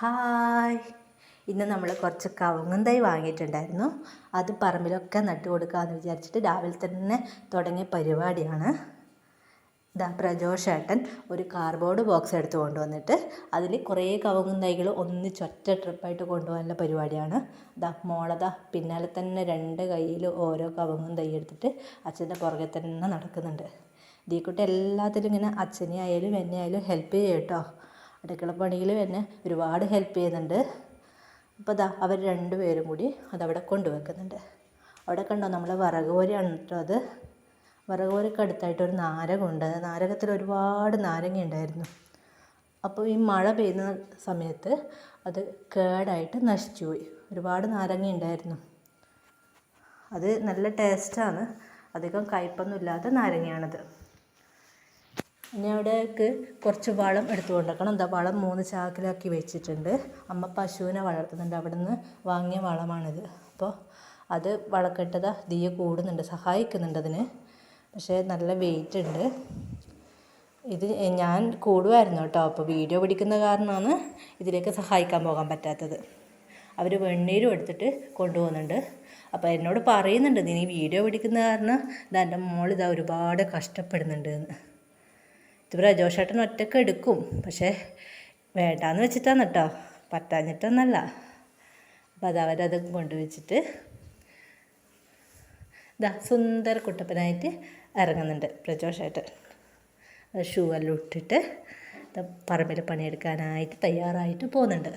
Hi. ഇന്ന് നമ്മൾ കുറച്ച് കവുങ്ങും തൈ വാങ്ങിയിട്ടുണ്ടായിരുന്നു. അത് പറമ്പിലൊക്കെ നട്ടു കൊടുക്കാമെന്ന് വിചാരിച്ചിട്ട് രാവിലെ തന്നെ തുടങ്ങിയ പരിപാടിയാണ്. ദാ പ്രജോഷ് ഏട്ടൻ ഒരു കാർഡ്ബോർഡ് ബോക്സ് എടുത്ത് കൊണ്ടുവന്നിട്ട് അതിൽ കുറേ കവുങ്ങും തൈകൾ ഒന്നിച്ച് ഒറ്റ ട്രിപ്പായിട്ട് കൊണ്ടുപോകാനുള്ള പരിപാടിയാണ്. ഇതാ മോളത പിന്നാലെ തന്നെ രണ്ട് കയ്യിൽ ഓരോ കവുങ്ങും തൈ എടുത്തിട്ട് അച്ഛന്റെ പുറകെ തന്നെ നടക്കുന്നുണ്ട്. ദീക്കുട്ടി എല്ലാത്തിലും ഇങ്ങനെ അച്ഛനെ ആയാലും എന്നെ ആയാലും ഹെൽപ്പ് ചെയ്യും കേട്ടോ. അടുക്കള പണിയിൽ എന്നെ ഒരുപാട് ഹെൽപ്പ് ചെയ്യുന്നുണ്ട്. അപ്പോൾ ദാ അവർ രണ്ട് പേരും കൂടി അതവിടെ കൊണ്ടുവെക്കുന്നുണ്ട്. അവിടെ കണ്ടോ നമ്മളെ വിറക് പോരെയാണ് കേട്ടോ അത്. വിറക് പോരയ്ക്ക് അടുത്തായിട്ട് ഒരു നാരകമുണ്ട് നാരകത്തിൽ ഒരുപാട് നാരങ്ങ ഉണ്ടായിരുന്നു. അപ്പോൾ ഈ മഴ പെയ്യുന്ന സമയത്ത് അത് കേടായിട്ട് നശിച്ചു പോയി. ഒരുപാട് നാരങ്ങ ഉണ്ടായിരുന്നു. അത് നല്ല ടേസ്റ്റാണ് അധികം കയ്പൊന്നുമില്ലാത്ത നാരങ്ങയാണത്. ഇനി അവിടേക്ക് കുറച്ച് വളം എടുത്തു കൊണ്ടിരിക്കണം എന്താ വളം മൂന്ന് ചാക്കിലാക്കി വെച്ചിട്ടുണ്ട്. അമ്മ പശുവിനെ വളർത്തുന്നുണ്ട്. അവിടെ നിന്ന് വാങ്ങിയ വളമാണിത്. അപ്പോൾ അത് വളക്കെട്ടത ദിയ കൂടുന്നുണ്ട് സഹായിക്കുന്നുണ്ട് അതിന്. പക്ഷേ നല്ല വെയിറ്റ് ഉണ്ട്. ഇത് ഞാൻ കൂടുമായിരുന്നു കേട്ടോ. അപ്പോൾ വീഡിയോ പിടിക്കുന്ന കാരണമാണ് ഇതിലേക്ക് സഹായിക്കാൻ പോകാൻ പറ്റാത്തത്. അവർ വെണ്ണീരും എടുത്തിട്ട് കൊണ്ടുപോകുന്നുണ്ട്. അപ്പോൾ എന്നോട് പറയുന്നുണ്ട് നീ വീഡിയോ പിടിക്കുന്ന കാരണം എന്റെ മോളിതാ ഒരുപാട് കഷ്ടപ്പെടുന്നുണ്ട് എന്ന്. ഇത് പ്രജോഷേട്ടൻ ഒറ്റയ്ക്ക് എടുക്കും. പക്ഷേ വേണ്ടാന്ന് വെച്ചിട്ടാണ് കേട്ടോ പറ്റാഞ്ഞിട്ടൊന്നല്ല. അപ്പം അത് അവരത് കൊണ്ടുവച്ചിട്ട് ഇതാ സുന്ദര കുട്ടപ്പനായിട്ട് ഇറങ്ങുന്നുണ്ട് പ്രജോഷേട്ടൻ ഷൂ എല്ലാം ഇട്ടിട്ട് പറമ്പിൽ പണിയെടുക്കാനായിട്ട് തയ്യാറായിട്ട് പോകുന്നുണ്ട്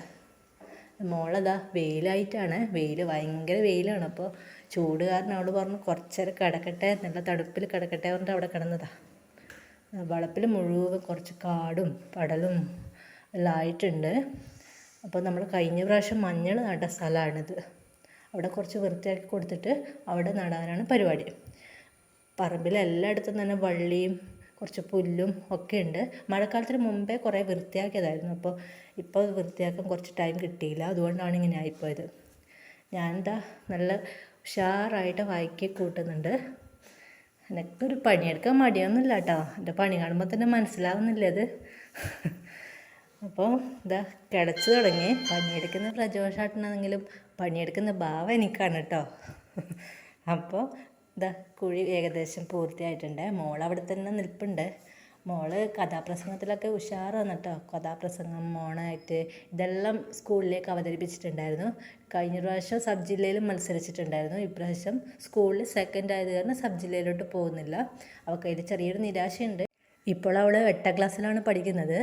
മോളതാ വെയിലായിട്ടാണ്. വെയിൽ ഭയങ്കര വെയിലാണ്. അപ്പോൾ ചൂട് കാരണം അവൾ പറഞ്ഞു കുറച്ചേരം കിടക്കട്ടെ നല്ല തണുപ്പിൽ കിടക്കട്ടെ പറഞ്ഞിട്ട് അവിടെ കിടന്നതാണ് വളപ്പിൽ മുഴുവൻ കുറച്ച് കാടും പടലും എല്ലാം ആയിട്ടുണ്ട്. അപ്പോൾ നമ്മൾ കഴിഞ്ഞ പ്രാവശ്യം മഞ്ഞൾ നട്ട സ്ഥലമാണിത്. അവിടെ കുറച്ച് വൃത്തിയാക്കി കൊടുത്തിട്ട് അവിടെ നടാനാണ് പരിപാടി. പറമ്പിൽ എല്ലായിടത്തും തന്നെ വള്ളിയും കുറച്ച് പുല്ലും ഒക്കെ ഉണ്ട്. മഴക്കാലത്തിന് മുമ്പേ കുറേ വൃത്തിയാക്കിയതായിരുന്നു. അപ്പോൾ ഇപ്പോൾ വൃത്തിയാക്കാൻ കുറച്ച് ടൈം കിട്ടിയില്ല. അതുകൊണ്ടാണ് ഇങ്ങനെ ആയിപ്പോയത്. ഞാൻ എന്താ നല്ല ഉഷാറായിട്ട് വായിക്കി കൂട്ടുന്നുണ്ട്. എനിക്കൊരു പണിയെടുക്കാൻ മടിയൊന്നുമില്ല കേട്ടോ എന്റെ പണി കാണുമ്പോൾ തന്നെ മനസ്സിലാവുന്നില്ല അത്? അപ്പോൾ ഇതാ കിടച്ചു തുടങ്ങി. പണിയെടുക്കുന്ന പ്രജോഷാട്ടനാണെങ്കിലും പണിയെടുക്കുന്ന ഭാവം എനിക്കാണ് കേട്ടോ. അപ്പോൾ ഇതാ കുഴി ഏകദേശം പൂർത്തിയായിട്ടുണ്ട്. മോൾ അവിടെ തന്നെ നിൽപ്പുണ്ട്. മോൾ കഥാപ്രസംഗത്തിലൊക്കെ ഉഷാറാണ് കേട്ടോ കഥാപ്രസംഗം മോണായിട്ട് ഇതെല്ലാം സ്കൂളിലേക്ക് അവതരിപ്പിച്ചിട്ടുണ്ടായിരുന്നു. കഴിഞ്ഞ പ്രാവശ്യം സബ് ജില്ലയിലും മത്സരിച്ചിട്ടുണ്ടായിരുന്നു. ഇപ്രാവശ്യം സ്കൂളിൽ സെക്കൻഡ് ആയത് കാരണം സബ് ജില്ലയിലോട്ട് പോകുന്നില്ല. അവൾക്ക് അതിൽ ചെറിയൊരു നിരാശയുണ്ട്. ഇപ്പോൾ അവൾ എട്ടാം ക്ലാസ്സിലാണ് പഠിക്കുന്നത്.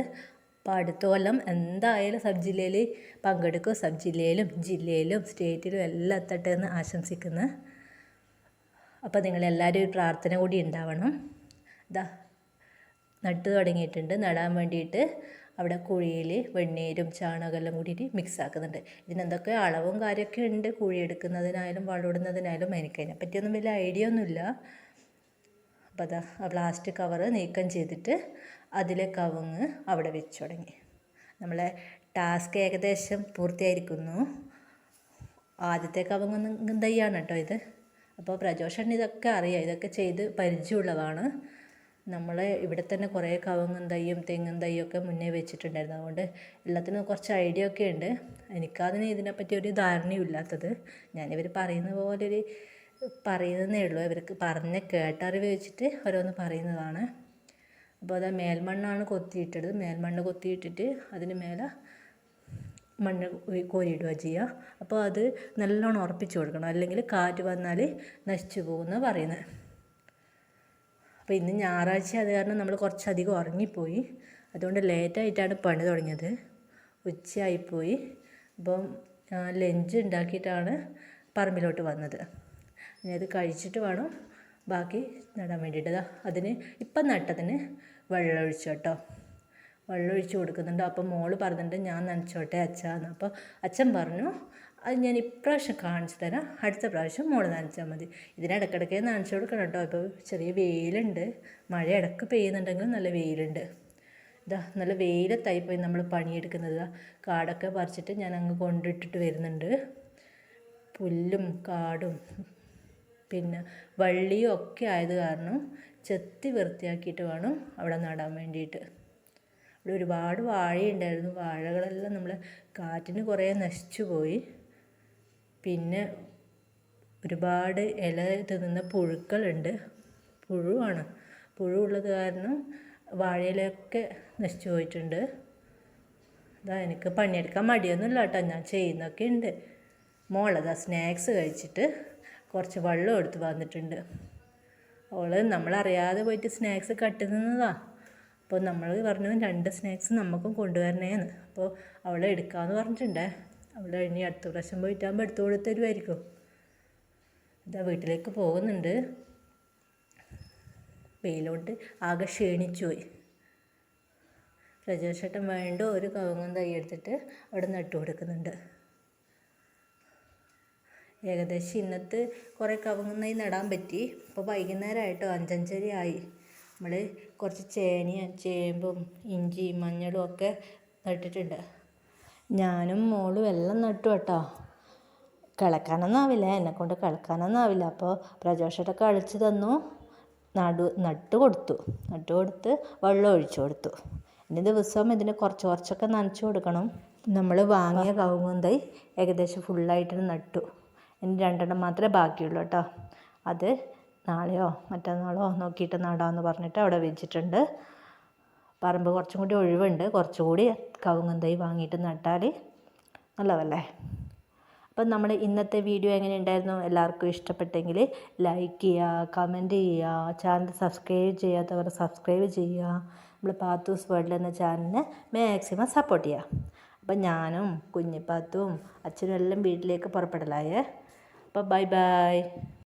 അപ്പോൾ അടുത്ത കൊല്ലം എന്തായാലും സബ് ജില്ലയിൽ പങ്കെടുക്കും. സബ് ജില്ലയിലും ജില്ലയിലും സ്റ്റേറ്റിലും എല്ലാം എത്തട്ടെ എന്ന് ആശംസിക്കുന്നു. അപ്പോൾ നിങ്ങളെല്ലാവരും ഒരു പ്രാർത്ഥന കൂടി ഉണ്ടാവണം. ഇതാ നട്ടു തുടങ്ങിയിട്ടുണ്ട്. നടാൻ വേണ്ടിയിട്ട് അവിടെ കുഴിയിൽ വെണ്ണീരും ചാണകമെല്ലാം കൂടിയിട്ട് മിക്സ് ആക്കുന്നുണ്ട്. ഇതിനെന്തൊക്കെ അളവും കാര്യമൊക്കെ ഉണ്ട്. കുഴി എടുക്കുന്നതിനായാലും വളമിടുന്നതിനായാലും എനിക്ക് അതിനെപ്പറ്റിയൊന്നും വലിയ ഐഡിയ ഒന്നുമില്ല. അപ്പോൾ അതാ ആ പ്ലാസ്റ്റിക് കവർ നീക്കം ചെയ്തിട്ട് അതിലെ കവങ്ങ് അവിടെ വെച്ച് തുടങ്ങി. നമ്മളെ ടാസ്ക് ഏകദേശം പൂർത്തിയായിരിക്കുന്നു. ആദ്യത്തെ കവുങ്ങ് തയ്യാണ് കേട്ടോ ഇത്. അപ്പോൾ പ്രജോഷൻ ഇതൊക്കെ അറിയാം. ഇതൊക്കെ ചെയ്ത് പരിചയമുള്ളതാണ്. നമ്മൾ ഇവിടെ തന്നെ കുറേ കവുങ്ങും തൈയും തെങ്ങും തൈയും ഒക്കെ മുന്നേ വെച്ചിട്ടുണ്ടായിരുന്നു. അതുകൊണ്ട് എല്ലാത്തിനും കുറച്ച് ഐഡിയ ഒക്കെ ഉണ്ട്. എനിക്കതിന് ഇതിനെപ്പറ്റി ഒരു ധാരണയും ഇല്ലാത്തത്. ഞാനിവർ പറയുന്ന പോലെ ഒരു പറയുന്നതേ ഉള്ളൂ. ഇവർക്ക് പറഞ്ഞ കേട്ടറിവ് വെച്ചിട്ട് ഓരോന്ന് പറയുന്നതാണ്. അപ്പോൾ അത് മേൽമണ്ണാണ് കൊത്തിയിട്ടത്. മേൽമണ്ണ് കൊത്തിയിട്ടിട്ട് അതിന് മേലെ മണ്ണ് കോരിയിടുക ചെയ്യുക. അപ്പോൾ അത് നല്ലോണം ഉറപ്പിച്ച് കൊടുക്കണം. അല്ലെങ്കിൽ കാറ്റ് വന്നാൽ നശിച്ചു പോകുമെന്നാണ് പറയുന്നത്. അപ്പോൾ ഇന്ന് ഞായറാഴ്ച അത് കാരണം നമ്മൾ കുറച്ചധികം ഉറങ്ങിപ്പോയി. അതുകൊണ്ട് ലേറ്റായിട്ടാണ് പണി തുടങ്ങിയത്. ഉച്ചയായിപ്പോയി അപ്പം ലഞ്ച് ഉണ്ടാക്കിയിട്ടാണ് പറമ്പിലോട്ട് വന്നത്. ഇനി അത് കഴിച്ചിട്ട് വേണം ബാക്കി നടാൻ വേണ്ടിയിട്ട്. അതിന് ഇപ്പം നട്ടതിന് വെള്ളമൊഴിച്ചു കേട്ടോ. വെള്ളമൊഴിച്ച് കൊടുക്കുന്നുണ്ട്. അപ്പോൾ മോൾ പറഞ്ഞിട്ടുണ്ട് ഞാൻ നനച്ചോട്ടെ അച്ഛാന്ന് അപ്പോൾ അച്ഛൻ പറഞ്ഞു അത് ഞാൻ ഇപ്രാവശ്യം കാണിച്ചു തരാം. അടുത്ത പ്രാവശ്യം മോൾ നനച്ചാൽ മതി. ഇതിനിടയ്ക്കിടയ്ക്ക് നനച്ചു കൊടുക്കണം കേട്ടോ. ഇപ്പോൾ ചെറിയ വെയിലുണ്ട്. മഴ ഇടയ്ക്ക് പെയ്യുന്നുണ്ടെങ്കിലും നല്ല വെയിലുണ്ട്. ഇതാ നല്ല വെയിലത്തായി പോയി നമ്മൾ പണിയെടുക്കുന്നത്. കാടൊക്കെ പറിച്ചിട്ട് ഞാൻ അങ്ങ് കൊണ്ടിട്ടിട്ട് വരുന്നുണ്ട്. പുല്ലും കാടും പിന്നെ വള്ളിയും ഒക്കെ ആയത് കാരണം ചെത്തി വൃത്തിയാക്കിയിട്ട് വേണം അവിടെ നടാൻ വേണ്ടിയിട്ട്. ഇവിടെ ഒരുപാട് വാഴയുണ്ടായിരുന്നു. വാഴകളെല്ലാം നമ്മൾ കാറ്റിന് കുറേ നശിച്ചു പോയി. പിന്നെ ഒരുപാട് ഇല തിന്നുന്ന പുഴുക്കളുണ്ട്. പുഴുവാണ്. പുഴു ഉള്ളത് കാരണം വാഴയിലൊക്കെ നശിച്ചു പോയിട്ടുണ്ട്. ഇതാ എനിക്ക് പണിയെടുക്കാൻ മടിയൊന്നുമില്ല കേട്ടോ. ഞാൻ ചെയ്യുന്നൊക്കെ ഉണ്ട്. മോളതാ സ്നാക്സ് കഴിച്ചിട്ട് കുറച്ച് വെള്ളം എടുത്ത് വന്നിട്ടുണ്ട്. അവൾ നമ്മളറിയാതെ പോയിട്ട് സ്നാക്സ് കട്ട് നിന്നതാ അപ്പോൾ നമ്മൾ പറഞ്ഞു രണ്ട് സ്നാക്സ് നമുക്കും കൊണ്ടുവരണേന്ന്. അപ്പോൾ അവളെ എടുക്കാമെന്ന് പറഞ്ഞിട്ടുണ്ടേ. അവൾ ഇനി അടുത്ത പ്രാവശ്യം പോയിട്ടാകുമ്പോൾ എടുത്തു കൊടുത്തരുമായിരിക്കും ഇതാ വീട്ടിലേക്ക് പോകുന്നുണ്ട്. വെയിലോട്ട് ആകെ ക്ഷീണിച്ചു പോയി. രജേഷേട്ടൻ വേണ്ട ഒരു കവുങ്ങും തൈ എടുത്തിട്ട് അവിടെ നട്ടു കൊടുക്കുന്നുണ്ട്. ഏകദേശം ഇന്നത്തെ കുറേ കവുങ്ങും തൈ നടാൻ പറ്റി. ഇപ്പോൾ വൈകുന്നേരമായിട്ടോ അഞ്ചഞ്ചര ആയി നമ്മൾ കുറച്ച് ചേനയും ചേമ്പും ഇഞ്ചി മഞ്ഞളും ഒക്കെ നട്ടിട്ടുണ്ട്. ഞാനും മോളും എല്ലാം നട്ടു കേട്ടോ. കിളക്കാനൊന്നും ആവില്ല എന്നെക്കൊണ്ട് കിളക്കാനൊന്നും ആവില്ല അപ്പോൾ പ്രജോഷേട്ടൻ കളിച്ച് തന്നു നടു നട്ട് കൊടുത്തു. നട്ട് കൊടുത്ത് വെള്ളം ഒഴിച്ചു കൊടുത്തു. ഇനി ദിവസവും ഇതിന് കുറച്ച് കുറച്ചൊക്കെ നനച്ചു കൊടുക്കണം. നമ്മൾ വാങ്ങിയ കവുങ്ങും ഏകദേശം ഫുള്ളായിട്ട് നട്ടു. ഇനി രണ്ടെണ്ണം മാത്രമേ ബാക്കിയുള്ളൂ കേട്ടോ. അത് നാളെയോ മറ്റന്നാളോ നോക്കിയിട്ട് നടാമെന്ന് പറഞ്ഞിട്ട് അവിടെ വെച്ചിട്ടുണ്ട്. പറമ്പ് കുറച്ചും കൂടി ഒഴിവുണ്ട്. കുറച്ചുകൂടി കവുങ്ങും തൈ വാങ്ങിയിട്ട് നട്ടാൽ നല്ലതല്ലേ? അപ്പം നമ്മൾ ഇന്നത്തെ വീഡിയോ എങ്ങനെ ഉണ്ടായിരുന്നു എല്ലാവർക്കും ഇഷ്ടപ്പെട്ടെങ്കിൽ ലൈക്ക് ചെയ്യുക കമന്റ് ചെയ്യുക ചാനൽ സബ്സ്ക്രൈബ് ചെയ്യാത്തവർ സബ്സ്ക്രൈബ് ചെയ്യുക. നമ്മൾ പാത്തൂസ് വേൾഡ് എന്ന ചാനലിന് മാക്സിമം സപ്പോർട്ട് ചെയ്യുക. അപ്പം ഞാനും കുഞ്ഞിപ്പാത്തും അച്ഛനും എല്ലാം വീട്ടിലേക്ക് പുറപ്പെടലായേ. അപ്പോൾ ബൈ ബൈ